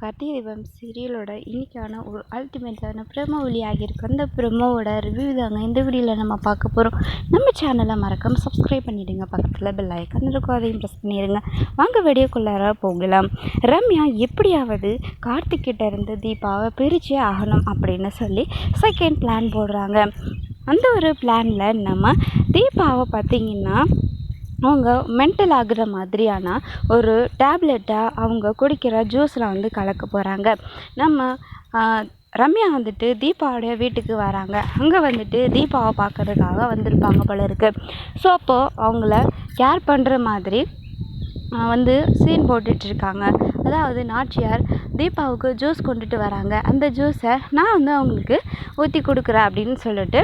கார்த்திகை தீபம் சீரியலோட இன்னைக்கான ஒரு அல்டிமேட்டான ப்ரமோ வெளியாகியிருக்கு அந்த ப்ரமோவோட ரிவ்யூ தாங்க இந்த வீடியோவில் நம்ம பார்க்க போகிறோம் நம்ம சேனலை மறக்காம சப்ஸ்கிரைப் பண்ணிவிடுங்க பக்கத்தில் பெல் ஐக்கன் இருக்கும் அதையும் ப்ரெஸ் பண்ணிடுங்க. வாங்க வீடியோக்குள்ளார போகலாம். ரம்யா எப்படியாவது கார்த்திக் கிட்ட இருந்து தீபாவை பிரிச்சே ஆகணும் அப்படின்னு சொல்லி செகண்ட் பிளான் போடுறாங்க. அந்த ஒரு பிளானில் நம்ம தீபாவை பார்த்தீங்கன்னா அவங்க மென்டல் ஆகுற மாதிரியான ஒரு டேப்லெட்டை அவங்க குடிக்கிற ஜூஸில் வந்து கலக்க போகிறாங்க நம்ம ரம்யா வந்துட்டு தீபாவுடைய வீட்டுக்கு வராங்க. அங்கே வந்துட்டு தீபாவை பார்க்கறதுக்காக வந்திருப்பாங்க போல இருக்குது ஸோ அப்போது அவங்கள கேர் பண்ணுற மாதிரி வந்து சீன் போட்டுட்ருக்காங்க அதாவது நாச்சியார் தீபாவுக்கு ஜூஸ் கொண்டுட்டு வராங்க. அந்த ஜூஸை நான் வந்து அவங்களுக்கு ஊற்றி கொடுக்குறேன் அப்படின்னு சொல்லிட்டு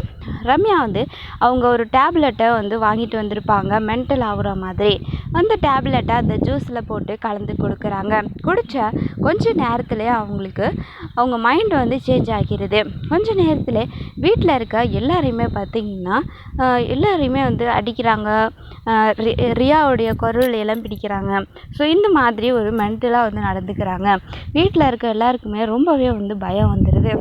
ரம்யா வந்து அவங்க ஒரு டேப்லெட்டை வந்து வாங்கிட்டு வந்திருப்பாங்க. மென்டல் ஆகுற மாதிரி. அந்த டேப்லெட்டை அந்த ஜூஸில் போட்டு கலந்து கொடுக்குறாங்க. குடித்த கொஞ்ச நேரத்துலேயே அவங்களுக்கு அவங்க மைண்ட் வந்து சேஞ்ச் ஆகிடுது கொஞ்ச நேரத்தில் வீட்டில் இருக்க எல்லாரையுமே பார்த்திங்கன்னா எல்லாரையுமே வந்து அடிக்கிறாங்க. ரியாவுடைய குரல் எல்லாம் பிடிக்கிறாங்க. ஸோ இந்த மாதிரி ஒரு மென்டலாக வந்து நடந்துக்கிறாங்க. வீட்டில் இருக்க எல்லாருக்குமே ரொம்பவே வந்து பயம் வந்துடுது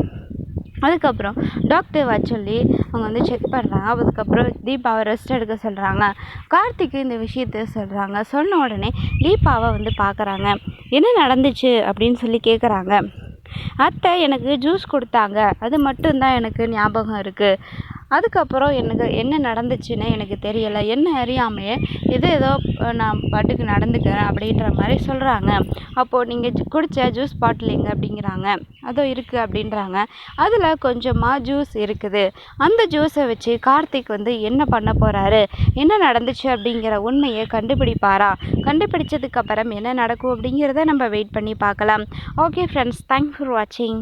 அதுக்கப்புறம் டாக்டர் வர சொல்லி அவங்க வந்து செக் பண்ணுறாங்க அதுக்கப்புறம் தீபாவை ரெஸ்ட் எடுக்க சொல்கிறாங்க கார்த்திக்கு இந்த விஷயத்த சொல்கிறாங்க சொன்ன உடனே தீபாவை வந்து பார்க்குறாங்க என்ன நடந்துச்சு அப்படின்னு சொல்லி கேட்குறாங்க அத்தை எனக்கு ஜூஸ் கொடுத்தாங்க. அது மட்டும்தான் எனக்கு ஞாபகம் இருக்குது அதுக்கப்புறம் எனக்கு என்ன நடந்துச்சுன்னு எனக்கு தெரியலை. என்ன அறியாமையே இது ஏதோ நான் பாட்டுக்கு நடந்துக்கிறேன் அப்படின்ற மாதிரி சொல்கிறாங்க அப்போது நீங்கள் குடித்த ஜூஸ் பாட்டில் எங்கே அப்படிங்கிறாங்க. அதோ இருக்குது அப்படின்றாங்க. அதில் கொஞ்சமாக ஜூஸ் இருக்குது. அந்த ஜூஸை வச்சு கார்த்திக் வந்து என்ன பண்ண போகிறாரு என்ன நடந்துச்சு அப்படிங்கிற உண்மையை கண்டுபிடிப்பாரா? கண்டுபிடிச்சதுக்கப்புறம் என்ன நடக்கும் அப்படிங்கிறத நம்ம வெயிட் பண்ணி பார்க்கலாம். ஓகே ஃப்ரெண்ட்ஸ் தேங்க்ஸ் ஃபார் வாட்சிங்